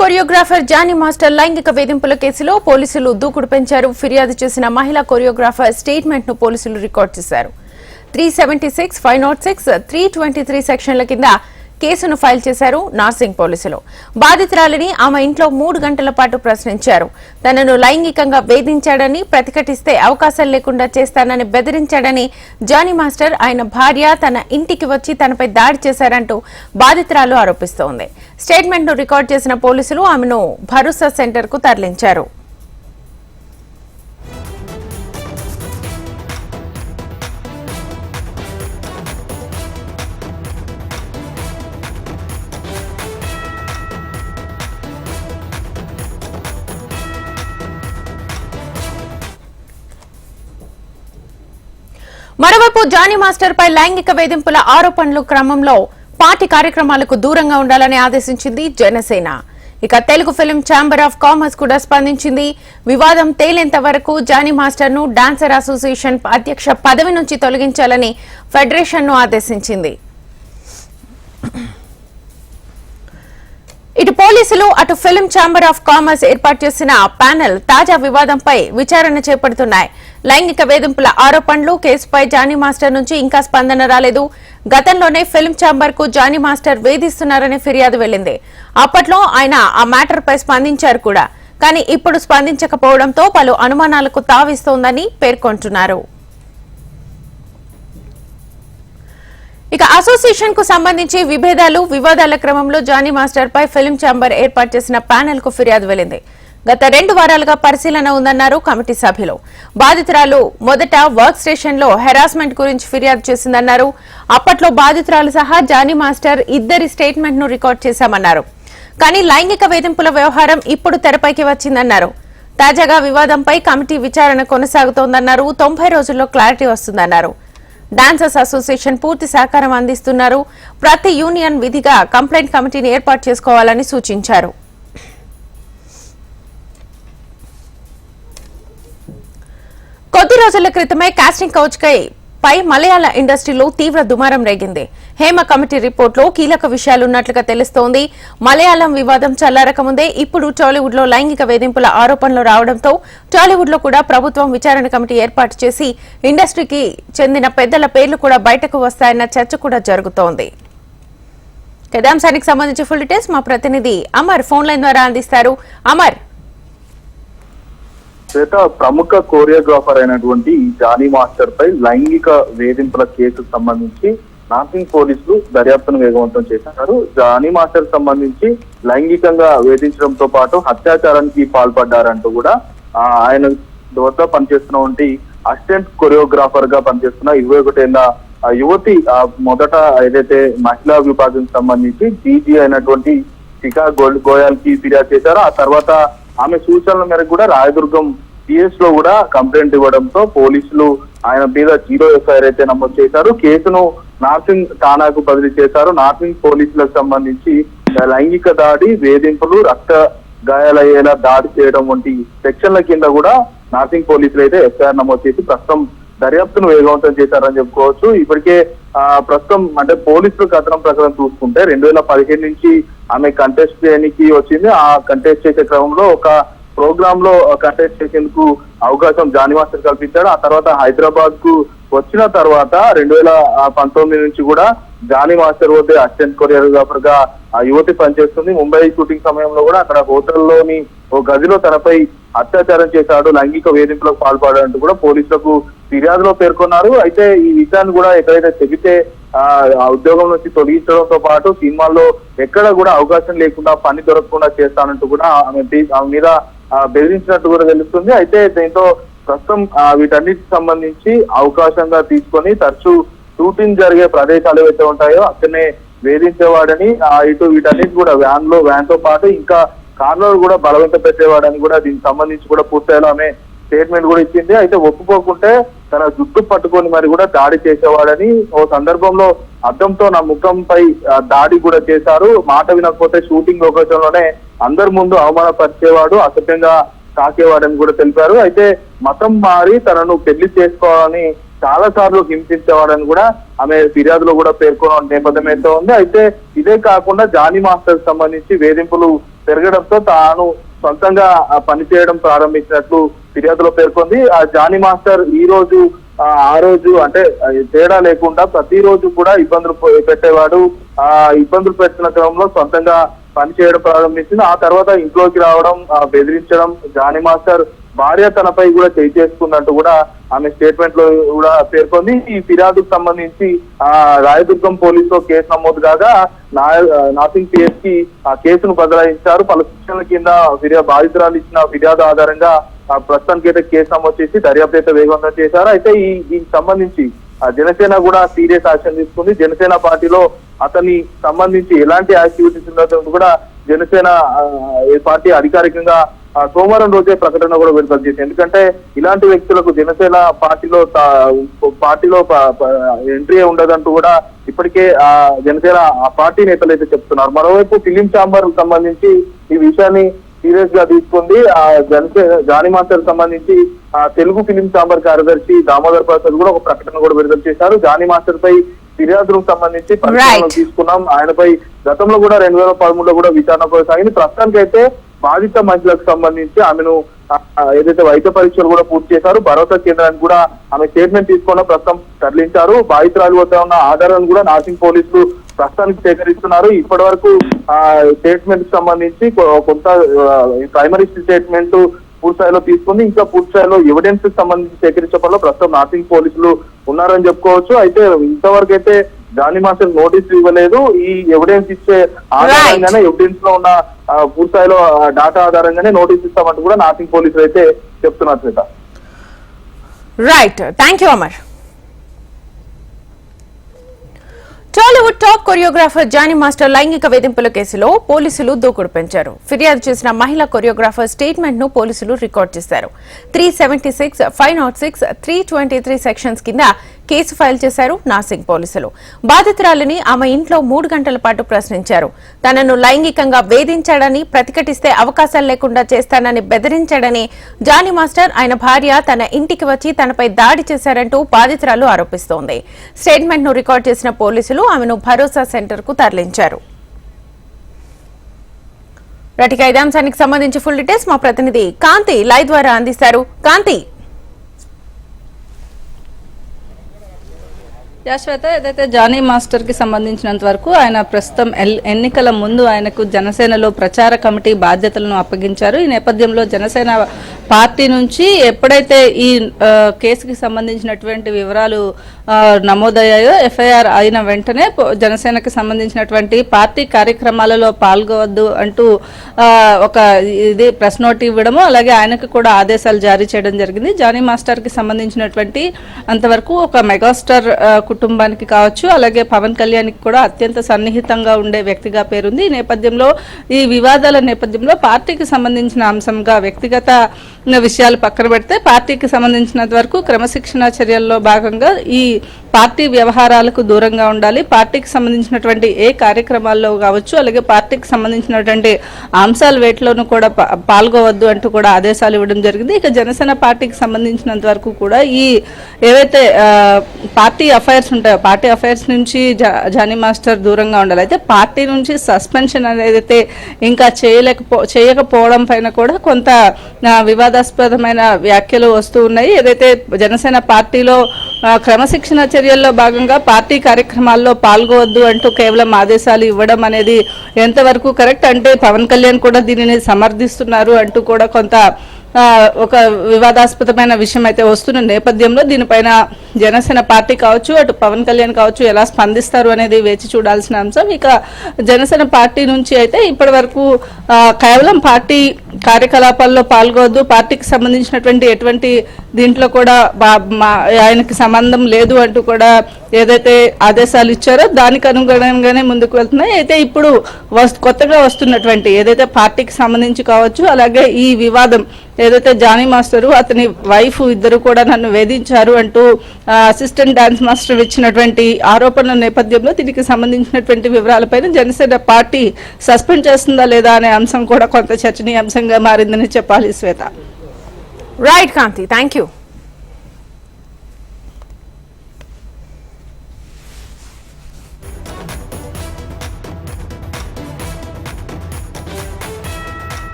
Choreographer Jani master లైంగిక వేధింపుల కేసులో పోలీసులు దూకుడు పెంచారు. ఫిర్యాదు చేసిన మహిళా కొరియోగ్రాఫర్ స్టేట్మెంట్ను పోలీసులు రికార్డ్ చేశారు. Three seventy six five nought six three twenty three సెక్షన్ల కింద కేసును ఫైల్ చేశారు నార్సింగ్ పోలీసులు. బాధితురాలిని ఆమె ఇంట్లో మూడు గంటల పాటు ప్రశ్నించారు. తనను లైంగికంగా వేధించాడని ప్రతిఘటిస్తే అవకాశం లేకుండా చేస్తానని బెదిరించాడని జానీ మాస్టర్ ఆయన భార్య తన ఇంటికి వచ్చి తనపై దాడి చేశారంటూ బాధితురాలు ఆరోపిస్తోంది. స్టేట్మెంట్ను రికార్డ్ చేసిన పోలీసులు ఆమెను భరోసా సెంటర్కు తరలించారు. మరోవైపు జానీ మాస్టర్ పై లైంగిక వేధింపుల ఆరోపణలు క్రమంలో పార్టీ కార్యక్రమాలకు దూరంగా ఉండాలని ఆదేశించింది జనసేన. ఇక Telugu film chamber of commerce కూడా స్పందించింది. వివాదం తేలేంత వరకు జానీ మాస్టర్ను డాన్సర్ అసోసియేషన్ అధ్యక్ష పదవి నుంచి తొలగించాలని ఫెడరేషన్ను ఆదేశించింది. ఇటు పోలీసులు అటు ఫిల్మ్ ఛాంబర్ ఆఫ్ కామర్స్ ఏర్పాటు చేసిన ప్యానెల్ తాజా వివాదంపై విచారణ చేపడుతున్నాయి. లైంగిక వేధింపుల ఆరోపణలు కేసుపై జానీ మాస్టర్ నుంచి ఇంకా స్పందన రాలేదు. గతంలోనే ఫిల్మ్ ఛాంబర్కు జానీ మాస్టర్ వేధిస్తున్నారని ఫిర్యాదు వెళ్ళింది అప్పట్లో ఆయన ఆ మ్యాటర్ పై స్పందించారు కూడా. కానీ ఇప్పుడు స్పందించకపోవడంతో పలు అనుమానాలకు తావిస్తోందని పేర్కొంటున్నారు. ఇక అసోసియేషన్కు సంబంధించి విభేదాలు వివాదాల క్రమంలో జానీ మాస్టర్ పై ఫిల్మ్ ఛాంబర్ ఏర్పాటు చేసిన ప్యానెల్కు ఫిర్యాదు వెళ్ళింది. గత రెండు వారాలుగా పరిశీలన ఉందన్నారు కమిటీ సభ్యులు. బాధితురాలు మొదట వర్క్ స్టేషన్లో హెరాస్మెంట్ గురించి ఫిర్యాదు చేసిందన్నారు. అప్పట్లో బాధితురాలు సహా జానీ మాస్టర్ ఇద్దరి స్టేట్మెంట్ను రికార్డ్ చేశామన్నారు. కానీ లైంగిక వేధింపుల వ్యవహారం ఇప్పుడు తెరపైకి వచ్చిందన్నారు. తాజాగా వివాదంపై కమిటీ విచారణ కొనసాగుతోందన్నారు. తొంభై రోజుల్లో క్లారిటీ వస్తుందన్నారు. డాన్సర్స్ అసోసియేషన్ పూర్తి సహకారం అందిస్తున్నారు. ప్రతి యూనియన్ విధిగా కంప్లైంట్ కమిటీని ఏర్పాటు చేసుకోవాలని సూచించారు. కొద్ది రోజుల క్రితమే కాస్టింగ్ కౌచ్ కై పై మలయాళ ఇండస్ట్రీలో తీవ్ర దుమారం రేగింది. హేమ కమిటీ రిపోర్టులో కీలక విషయాలున్నట్లుగా తెలుస్తోంది. మలయాళం వివాదం చల్లారకముందే ఇప్పుడు టాలీవుడ్లో లైంగిక వేధింపుల ఆరోపణలు రావడంతో టాలీవుడ్లో కూడా ప్రభుత్వం విచారణ కమిటీ ఏర్పాటు చేసి ఇండస్ట్రీకి చెందిన పెద్దల పేర్లు కూడా బయటకు వస్తాయన్న చర్చ కూడా జరుగుతోంది. ఇదే సంబంధించి ఫుల్ డీటెయిల్స్ మా ప్రతినిధి అమర్ ఫోన్ లైన్ ద్వారా అందిస్తారు. అమర్ శ్వేత ప్రముఖ కోరియోగ్రాఫర్ అయినటువంటి జానీ మాస్టర్ పై లైంగిక వేధింపుల కేసుకు సంబంధించి నాసింగ్ పోలీసులు దర్యాప్తును వేగవంతం చేశారు. జానీ మాస్టర్ సంబంధించి లైంగికంగా వేధించడంతో పాటు అత్యాచారానికి పాల్పడ్డారంటూ కూడా ఆయన వద్ద పనిచేస్తున్నటువంటి అసిస్టెంట్ కొరియోగ్రాఫర్గా పనిచేస్తున్న ఇరవై ఒకటేళ్ళ యువతి ఆ మొదట ఏదైతే మహిళా విభాగం సంబంధించి డీజీ అయినటువంటి శిఖా గోల్డ్ గోయల్కి ఫిర్యాదు చేశారు ఆ తర్వాత ఆమె సూచనల మేరకు కూడా రాయదుర్గం పిఎస్లో కూడా కంప్లైంట్ ఇవ్వడంతో పోలీసులు ఆయన మీద జీరో ఎఫ్ఐఆర్ అయితే నమోదు చేశారు. కేసును నార్సింగ్ థానాకు బదిలీ చేశారు. నార్సింగ్ పోలీసులకు సంబంధించి లైంగిక దాడి వేధింపులు రక్త గాయాలయ్యేలా దాడి చేయడం వంటి సెక్షన్ల కింద కూడా నార్సింగ్ పోలీసులు అయితే ఎఫ్ఐఆర్ నమోదు చేసి ప్రస్తుతం దర్యాప్తును వేగవంతం చేశారని చెప్పుకోవచ్చు. ఇప్పటికే ఆ, ప్రస్తుతం అంటే పోలీసులు కథనం ప్రకారం చూసుకుంటే రెండు వేల పదిహేను నుంచి ఆమె కంటెస్ట్ చేయడానికి వచ్చింది. ఆ కంటెస్ట్ చేసే క్రమంలో ఒక ప్రోగ్రామ్లో కంటెస్ట్ చేసేందుకు అవకాశం జానీ మాస్టర్ కల్పించాడు. ఆ తర్వాత హైదరాబాద్కు వచ్చిన తర్వాత రెండు వేల పంతొమ్మిది నుంచి కూడా జానీ మాస్టర్ వద్ద అసిస్టెంట్ కొరియోగ్రాఫర్గా ఆ యువతి పనిచేస్తుంది. ముంబై షూటింగ్ సమయంలో కూడా అక్కడ హోటల్లోని ఓ గదిలో తనపై అత్యాచారం చేశాడు లైంగిక వేధింపులకు పాల్పడాడంటూ కూడా పోలీసులకు ఫిర్యాదులో పేర్కొన్నారు. అయితే ఈ విషయాన్ని కూడా ఎక్కడైతే చెబితే ఆ ఉద్యోగం నుంచి తొలగించడంతో పాటు సినిమాల్లో ఎక్కడ కూడా అవకాశం లేకుండా పని దొరకకుండా చేస్తానంటూ కూడా ఆమె ఆమె మీద బెదిరించినట్టు కూడా తెలుస్తుంది. అయితే దీంతో ప్రస్తుతం వీటన్నిటికి సంబంధించి అవకాశంగా తీసుకొని తరచూ షూటింగ్ జరిగే ప్రదేశాలు ఏవైతే ఉంటాయో అక్కడనే వేధించేవాడని ఇటు వీటన్నిటి కూడా వ్యాన్లో వ్యాన్తో పాటు ఇంకా కార్లో కూడా బలవంత పెట్టేవాడని కూడా దీనికి సంబంధించి కూడా పూర్తిగా ఆమె స్టేట్మెంట్ కూడా ఇచ్చింది. అయితే ఒప్పుకోకుంటే తన జుట్టు పట్టుకొని మరి కూడా దాడి చేసేవాడని ఓ సందర్భంలో అద్దంతో నా ముఖంపై దాడి కూడా చేశారు. మాట వినకపోతే షూటింగ్ అవకాశంలోనే అందరి ముందు అవమానపరిచేవాడు అసభ్యంగా తాకేవాడని కూడా తెలిపారు. అయితే మతం మారి తనను పెళ్ళి చేసుకోవాలని చాలా సార్లు హింసించేవాడని కూడా ఆమె ఫిర్యాదులో కూడా పేర్కొన్న నేపథ్యం అయితే ఉంది. అయితే ఇదే కాకుండా జానీ మాస్టర్ సంబంధించి వేధింపులు పెరగడంతో తాను సొంతంగా పనిచేయడం ప్రారంభించినట్లు ఫిర్యాదులో పేర్కొంది. ఆ జానీ మాస్టర్ ఈ రోజు ఆ, రోజు అంటే తేడా లేకుండా ప్రతిరోజు కూడా ఇబ్బందులు పెట్టేవాడు. ఆ ఇబ్బందులు పెట్టిన క్రమంలో సొంతంగా పని చేయడం ప్రారంభించింది. ఆ తర్వాత ఇంట్లోకి రావడం బెదిరించడం జానీ మాస్టర్ భార్య తనపై కూడా చేయి చేసుకున్నట్టు కూడా ఆమె స్టేట్మెంట్లో కూడా పేర్కొంది. ఈ ఫిర్యాదుకు సంబంధించి ఆ రాయదుర్గం పోలీసులో కేసు నమోదు కాగా నా- నాసింగ్ పిఎస్కి ఆ కేసును బదలాయించారు. పలు శిక్షణల కింద ఫిర్యాదు బాధితురాలు ఇచ్చిన ఫిర్యాదు ఆధారంగా ఆ ప్రస్తుతానికి అయితే కేసు నమోదు చేసి దర్యాప్తు అయితే వేగవంతం చేశారు. అయితే ఈ దీనికి సంబంధించి ఆ జనసేన కూడా సీరియస్ యాక్షన్ తీసుకుంది. జనసేన పార్టీలో అతని సంబంధించి ఎలాంటి యాక్టివిటీస్ ఉన్నదో కూడా జనసేన పార్టీ అధికారికంగా సోమవారం రోజే ప్రకటన కూడా విడుదల చేసింది. ఎందుకంటే ఇలాంటి వ్యక్తులకు జనసేన పార్టీలో పార్టీలో ఎంట్రీ ఉండదంటూ కూడా ఇప్పటికే ఆ జనసేన ఆ పార్టీ నేతలు అయితే చెప్తున్నారు. మరోవైపు ఫిలిం ఛాంబర్ సంబంధించి ఈ విషయాన్ని సీరియస్గా తీసుకుంది. ఆ జనసేన జానీ మాస్టర్ సంబంధించి ఆ తెలుగు ఫిలిం ఛాంబర్ కార్యదర్శి దామోదర్ ప్రసాద్ కూడా ఒక ప్రకటన కూడా విడుదల చేశారు. జానీ మాస్టర్ పై ఫిర్యాదులకు సంబంధించి Right. తీసుకున్నాం. ఆయనపై గతంలో కూడా రెండు వేల పదమూడులో కూడా విచారణ కొనసాగింది. ప్రస్తుతానికి అయితే బాధిత మహిళలకు సంబంధించి ఆమెను ఏదైతే వైద్య పరీక్షలు కూడా పూర్తి చేశారు భరోసా కేంద్రానికి కూడా ఆమె స్టేట్మెంట్ తీసుకున్న ప్రస్తుతం తరలించారు. బాధితురాలు వద్ద ఉన్న ఆధారాలను కూడా నాసింగ్ పోలీసులు ప్రస్తుతానికి సేకరిస్తున్నారు. ఇప్పటి వరకు ఆ స్టేట్మెంట్కి సంబంధించి కొ- కొంత ప్రైమరీ స్టేట్మెంట్ పూర్తి స్థాయిలో తీసుకుంది ఇంకా పూర్తి స్థాయిలో ఎవిడెన్స్కి సంబంధించి సేకరించడంలో ప్రస్తుతం నాసింగ్ పోలీసులు ఉన్నారని చెప్పుకోవచ్చు. అయితే ఇంతవరకు అయితే జానీ మాస్టర్ నోటీసులు ఇవ్వలేదు. ఈ ఎవిడెన్స్ ఇచ్చే ఆధారంగానే ఎవిడెన్స్లో ఉన్న ఆ, పూర్తి స్థాయిలో డాటా ఆధారంగానే నోటీస్ ఇస్తామంటూ కూడా నాసింగ్ పోలీసులు అయితే చెప్తున్నారు Shweta. Right thank you Amar Tollywood top choreographer Jani master లైంగిక వేధింపుల కేసులో పోలీసులు దూకుడు పెంచారు. ఫిర్యాదు చేసిన మహిళా కొరియోగ్రాఫర్ స్టేట్మెంట్ను పోలీసులు రికార్డ్ చేశారు. Three seventy six five nought six three twenty three sections కింద కేసు ఫైల్ చేశారు నాసింగ్ పోలీసులు. బాధితురాలిని ఆమె ఇంట్లో మూడు గంటల పాటు ప్రశ్నించారు. తనను లైంగికంగా వేధించాడని ప్రతిఘటిస్తే అవకాశాలు లేకుండా చేస్తానని బెదిరించాడని జానీ మాస్టర్ ఆయన భార్య తన ఇంటికి వచ్చి తనపై దాడి చేశారంటూ బాధితురాలు ఆరోపిస్తోంది. స్టేట్మెంట్ను రికార్డ్ చేసిన పోలీసులు ఆమెను భరోసా సెంటర్కు తరలించారు. రటిక ఇదే అంశానికి సంబంధించి ఫుల్ డీటెయిల్స్ మా ప్రతినిధి కాంతి లైవ్ ద్వారా అందిస్తారు. కాంతి శాశ్వత ఏదైతే జానీ మాస్టర్కి సంబంధించినంత వరకు ఆయన ప్రస్తుతం ఎల్- ఎన్నికల ముందు ఆయనకు జనసేనలో ప్రచార కమిటీ బాధ్యతలను అప్పగించారు. ఈ నేపథ్యంలో జనసేన పార్టీ నుంచి ఎప్పుడైతే ఈ కేసుకి సంబంధించినటువంటి వివరాలు నమోదయ్యాయో ఎఫ్ఐఆర్ అయిన వెంటనే జనసేనకు జనసేనకి సంబంధించినటువంటి పార్టీ కార్యక్రమాలలో పాల్గొవద్దు అంటూ ఒక ఇది ప్రెస్ నోట్ ఇవ్వడము అలాగే ఆయనకు కూడా ఆదేశాలు జారీ చేయడం జరిగింది. జానీ మాస్టర్కి సంబంధించినటువంటి అంతవరకు ఒక మెగాస్టార్ కుటుంబానికి కావచ్చు అలాగే పవన్ కళ్యాణ్కి కూడా అత్యంత సన్నిహితంగా ఉండే వ్యక్తిగా పేరుంది. ఈ నేపథ్యంలో ఈ వివాదాల నేపథ్యంలో పార్టీకి సంబంధించిన అంశంగా వ్యక్తిగత విషయాలు పక్కన పెడితే పార్టీకి సంబంధించినంత వరకు క్రమశిక్షణ చర్యల్లో భాగంగా ఈ పార్టీ వ్యవహారాలకు దూరంగా ఉండాలి. పార్టీకి సంబంధించినటువంటి ఏ కార్యక్రమాల్లో కావచ్చు అలాగే పార్టీకి సంబంధించినటువంటి అంశాల వేటిలోనూ కూడా పాల్గొవద్దు అంటూ కూడా ఆదేశాలు ఇవ్వడం జరిగింది. ఇక జనసేన పార్టీకి సంబంధించినంత వరకు కూడా ఈ ఏవైతే పార్టీ అఫైర్స్ ఉంటాయో పార్టీ అఫైర్స్ నుంచి జా- జానీ మాస్టర్ దూరంగా ఉండాలి. అయితే పార్టీ నుంచి సస్పెన్షన్ అనేది అయితే ఇంకా చేయలేకపో చేయకపోవడం పైన కూడా కొంత వివాదం వివాదాస్పదమైన వ్యాఖ్యలు వస్తూ ఉన్నాయి. ఏదైతే జనసేన పార్టీలో క్రమశిక్షణ చర్యల్లో భాగంగా పార్టీ కార్యక్రమాల్లో పాల్గొవద్దు అంటూ కేవలం ఆదేశాలు ఇవ్వడం అనేది ఎంతవరకు కరెక్ట్? అంటే పవన్ కళ్యాణ్ కూడా దీనిని సమర్థిస్తున్నారు అంటూ కూడా కొంత ఒక వివాదాస్పదమైన విషయం అయితే వస్తున్న నేపథ్యంలో దీనిపైన జనసేన పార్టీ కావచ్చు అటు పవన్ కళ్యాణ్ కావచ్చు ఎలా స్పందిస్తారు అనేది వేచి చూడాల్సిన అంశం. ఇక జనసేన పార్టీ నుంచి అయితే ఇప్పటి వరకు కేవలం పార్టీ కార్యకలాపాల్లో పాల్గొవద్దు పార్టీకి సంబంధించినటువంటి ఎటువంటి దీంట్లో కూడా బా- మా- ఆయనకి సంబంధం లేదు అంటూ కూడా ఏదైతే ఆదేశాలు ఇచ్చారో దానికి అనుగుణంగానే ముందుకు వెళ్తున్నాయి. అయితే ఇప్పుడు వస్- కొత్తగా వస్తున్నటువంటి ఏదైతే పార్టీకి సంబంధించి కావచ్చు అలాగే ఈ వివాదం ఏదైతే జానీ మాస్టరు అతని వైఫ్ ఇద్దరు కూడా నన్ను వేధించారు అంటూ అసిస్టెంట్ డాన్స్ మాస్టర్ ఇచ్చినటువంటి ఆరోపణల నేపథ్యంలో దీనికి సంబంధించినటువంటి వివరాలపైన జనసేన పార్టీ సస్పెండ్ చేస్తుందా లేదా అనే అంశం కూడా కొంత చర్చనీయాంశంగా మారిందని చెప్పాలి Shweta. Right Kanthi thank you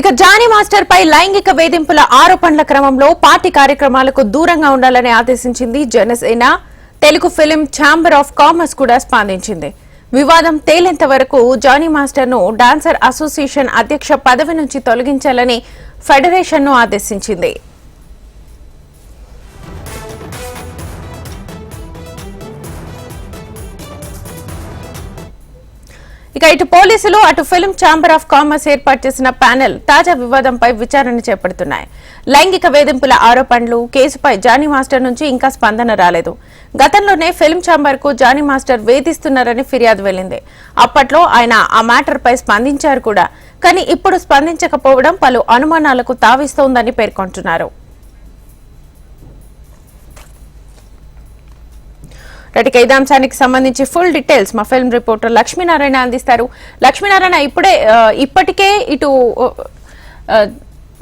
ఇక జానీ మాస్టర్ పై లైంగిక వేధింపుల ఆరోపణల క్రమంలో పార్టీ కార్యక్రమాలకు దూరంగా ఉండాలని ఆదేశించింది Janasena. Telugu film chamber of commerce కూడా స్పందించింది. వివాదం తేలేంత వరకు జానీ మాస్టర్ను డాన్సర్ అసోసియేషన్ అధ్యక్ష పదవి నుంచి తొలగించాలని ఫెడరేషన్ను ఆదేశించింది. ఇక ఇటు పోలీసులు అటు ఫిల్మ్ ఛాంబర్ ఆఫ్ కామర్స్ ఏర్పాటు చేసిన ప్యానెల్ తాజా వివాదంపై విచారణ చేపడుతున్నాయి. లైంగిక వేధింపుల ఆరోపణలు కేసుపై జానీ మాస్టర్ నుంచి ఇంకా స్పందన రాలేదు. గతంలోనే ఫిల్మ్ ఛాంబర్కు జానీ మాస్టర్ వేధిస్తున్నారని ఫిర్యాదు వెళ్ళింది అప్పట్లో ఆయన ఆ మ్యాటర్పై స్పందించారు కూడా. కానీ ఇప్పుడు స్పందించకపోవడం పలు అనుమానాలకు తావిస్తోందని పేర్కొంటున్నారు. ఇక ఇదాంశానికి సంబంధించి ఫుల్ డీటెయిల్స్ మా ఫిల్మ్ రిపోర్టర్ లక్ష్మీనారాయణ అందిస్తారు. లక్ష్మీనారాయణ ఇప్పుడే ఇప్పటికే ఇటు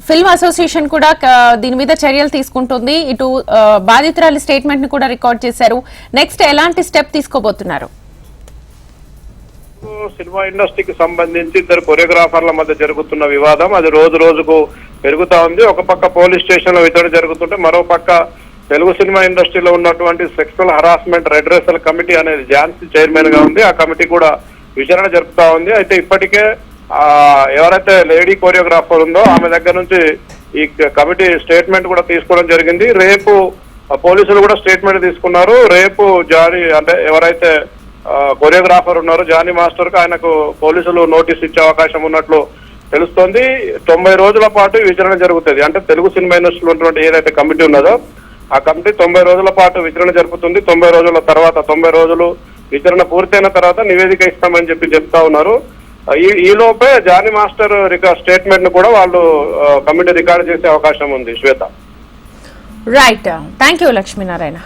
ఫిల్మ్ అసోసియేషన్ కూడా దీని మీద చర్యలు తీసుకుంటుంది. ఇటు బాధితురాలి స్టేట్మెంట్ని కూడా రికార్డ్ చేశారు. నెక్స్ట్ ఎలాంటి స్టెప్ తీసుకోబోతున్నారు? సినిమా ఇండస్ట్రీకి సంబంధించి ఇద్దరు కొరియోగ్రాఫర్ల మధ్య జరుగుతున్న వివాదం అది రోజు రోజుకు పెరుగుతా ఉంది. ఒక పక్క పోలీస్ స్టేషన్లో విచారణ జరుగుతుంటే మరో పక్క తెలుగు సినిమా ఇండస్ట్రీలో ఉన్నటువంటి సెక్సువల్ హరాస్మెంట్ రెడ్రెసల్ కమిటీ అనేది ఝాన్సీ చైర్మన్గా ఉంది. ఆ కమిటీ కూడా విచారణ జరుపుతా ఉంది. అయితే ఇప్పటికే ఎవరైతే లేడీ కొరియోగ్రాఫర్ ఉందో ఆమె దగ్గర నుంచి ఈ కమిటీ స్టేట్మెంట్ కూడా తీసుకోవడం జరిగింది. రేపు పోలీసులు కూడా స్టేట్మెంట్ తీసుకున్నారు. రేపు జారీ అంటే ఎవరైతే కొరియోగ్రాఫర్ ఉన్నారో జానీ మాస్టర్కు ఆయనకు పోలీసులు నోటీస్ ఇచ్చే అవకాశం ఉన్నట్లు తెలుస్తోంది. తొంభై రోజుల పాటు విచారణ జరుగుతుంది. అంటే తెలుగు సినిమా ఇండస్ట్రీలో ఉన్నటువంటి ఏదైతే కమిటీ ఉన్నదో ఆ కమిటీ తొంభై రోజుల పాటు విచారణ జరుపుతుంది. తొంభై రోజుల తర్వాత తొంభై రోజులు విచారణ పూర్తయిన తర్వాత నివేదిక ఇస్తామని చెప్పి చెప్తా ఉన్నారు. ఈ ఈ లోపే జానీ మాస్టర్ రికార్డ్ స్టేట్మెంట్ను కూడా వాళ్ళు కమిటీ రికార్డ్ చేసే అవకాశం ఉంది Shweta. Right thank you Lakshminarayana